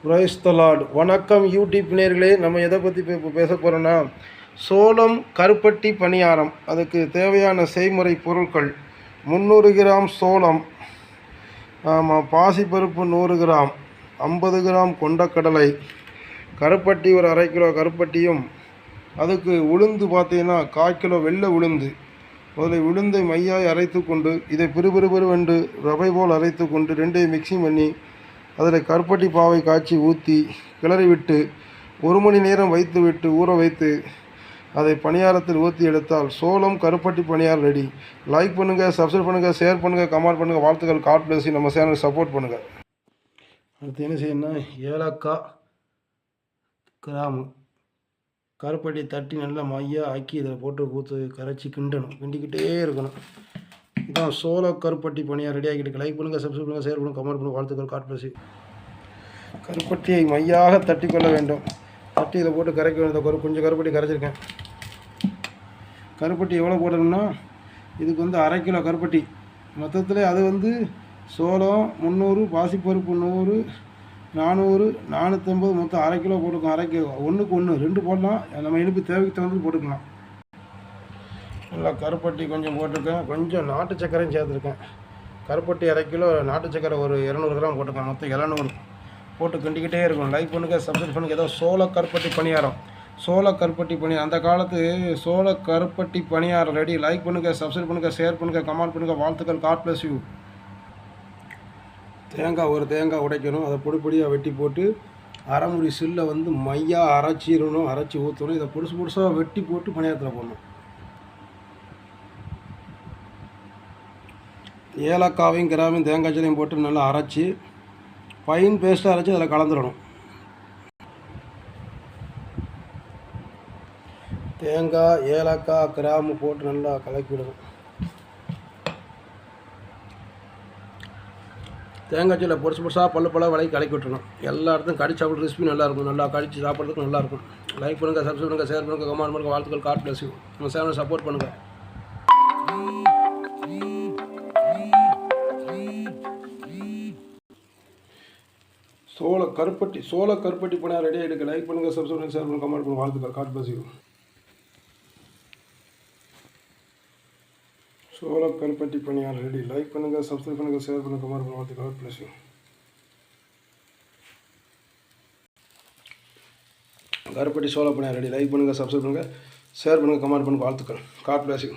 Praise the Lord வணக்கம் YouTube நேர்களே. நம்ம எதை பற்றி இப்போ பேச போகிறோன்னா சோளம் கருப்பட்டி பணியாரம். அதுக்கு தேவையான செய்முறை பொருட்கள் முந்நூறு கிராம் சோளம் ஆமாம் பாசிப்பருப்பு நூறு கிராம் ஐம்பது கிராம் கொண்டக்கடலை கருப்பட்டி ஒரு அரை கிலோ கருப்பட்டியும் அதுக்கு உளுந்து பார்த்தீங்கன்னா கால் கிலோ வெள்ளை உளுந்து. முதல்ல உளுந்தை மையாய் அரைத்து கொண்டு இதை பிறுபிறுபிறுவென்று ரவை போல் அரைத்து கொண்டு ரெண்டையும் மிக்சிங் பண்ணி அதில் கருப்பட்டி பாவை காய்ச்சி ஊற்றி கிளறி விட்டு ஒரு மணி நேரம் வைத்து விட்டு ஊற வைத்து அதை பணியாரத்தில் ஊற்றி எடுத்தால் சோளம் கருப்பட்டி பணியாரம் ரெடி. லைக் பண்ணுங்கள் சப்ஸ்கிரைப் பண்ணுங்கள் ஷேர் பண்ணுங்கள் கமெண்ட் பண்ணுங்கள் வாழ்த்துக்கள். காட் பிளஸி நம்ம சேனல் சப்போர்ட் பண்ணுங்கள் அடுத்து என்ன செய்யணும் ஏலக்காய் கிராமு கருப்பட்டி தட்டி நல்லா மையாக ஆக்கி இதில் போட்டு ஊற்று கரைச்சி கிண்டணும். கிண்டிக்கிட்டே இருக்கணும். இதான் சோலோ கருப்பட்டி பணியாக ரெடி ஆகிட்டு லைக் பண்ணுங்கள் சப்ஸ்கிரைப் பண்ணுங்கள் ஷேர் பண்ணுங்கள் கமெண்ட் பண்ணுங்கள் வாழ்த்துக்கள் காட் கருப்பட்டியை மையாக தட்டி கொள்ள வேண்டும். தட்டி இதில் போட்டு கரைக்க வேண்டும் கொஞ்சம் கருப்பட்டி கரைச்சிருக்கேன். கருப்பட்டி எவ்வளோ போடணும்னா இதுக்கு வந்து அரை கிலோ கருப்பட்டி. மொத்தத்தில் அது வந்து சோளம் முந்நூறு பாசிப்பருப்பு நூறு நானூறு நானூற்றம்பது மொத்தம் அரை கிலோ போட்டுக்கோம் அரை கிலோ ஒன்றுக்கு ஒன்று ரெண்டு போடலாம். நம்ம இனிப்பு தேவைக்கு தகுந்தது போட்டுக்கலாம். நல்லா கருப்பட்டி கொஞ்சம் போட்டிருக்கேன். கொஞ்சம் நாட்டு சக்கரையும் சேர்த்துருக்கேன். கருப்பட்டி அரை கிலோ நாட்டு சக்கரை ஒரு இரநூறு கிராம் போட்டிருக்கேன். மொத்தம் இரநூறு போட்டு கிண்டிக்கிட்டே இருக்கும் லைக் பண்ணுங்கள் சப்ஸ்கிரைப் பண்ணுங்கள் ஏதோ சோள கருப்பட்டி பணியாரம். சோள கருப்பட்டி பணியாரம். அந்த காலத்து சோள கருப்பட்டி பணியாரம் ரெடி லைக் பண்ணுங்கள் சப்ஸ்கிரைப் பண்ணுங்கள் ஷேர் பண்ணுங்கள் கமெண்ட் பண்ணுங்கள் வாழ்த்துக்கள். காட் ப்ளஸ் யூ தேங்காய் ஒரு தேங்காய் உடைக்கணும். அதை பொடி பொடியாக வெட்டி போட்டு அரைமுடி சில்லை வந்து மையாக அரைச்சிடணும். அரைச்சி ஊற்றணும் இதை புதுசு புதுசாக வெட்டி போட்டு பணியாரத்தில் போடணும். ஏலக்காவையும் கிராமையும் தேங்காய் சலையும் போட்டு நல்லா அரைச்சி ஃபைன் பேஸ்ட்டாக அரைச்சி அதில் கலந்துடணும். தேங்காய் ஏலக்காய் கிராம்பு போட்டு நல்லா கலக்கி விடணும். தேங்காய் சீலை பொடிசு பொடிசாக பல்லு பல விலைக்கு கலக்கி விட்டுணும் எல்லா இடத்தும் கடிச்சு சாப்பிட்ற ரெசிபி நல்லா இருக்கும். நல்லா கடிச்சு சாப்பிட்றதுக்கு நல்லா இருக்கும். லைக் பண்ணுங்கள் சப்ஸ்கிரைப் பண்ணுங்கள் ஷேர் பண்ணுங்கள் கமெண்ட் பண்ணுங்கள் வாழ்த்துக்கள் காட் பிளஸ் நம்ம சேனலை சப்போர்ட் பண்ணுங்கள் சோழ கருப்பட்டி சோழ கருப்பட்டி படம் ரெடியாக எடுக்க லைக் பண்ணுங்கள் சப்ஸ்கிரைப் பண்ணுங்கள் ஷேர் பண்ணுங்கள் கமெண்ட் பண்ணுங்கள் வாழ்த்துக்கள் காட் பிளஸ் யூ கருப்பட்டி பணியார் ரெடி லைக் பண்ணுங்கள் சப்ஸ்கிரைப் பண்ணுங்கள் ஷேர் பண்ணுங்கள் கமெண்ட் பண்ணுங்கள் வாழ்த்துக்கள். காட் பிளஸ் யூ கருப்பட்டி சோழ பணியார் ரெடி லைக் பண்ணுங்கள் சப்ஸ்கிரைப் பண்ணுங்கள் ஷேர் பண்ணுங்கள் கமெண்ட் பண்ணுங்கள் வாழ்த்துக்கள். God bless you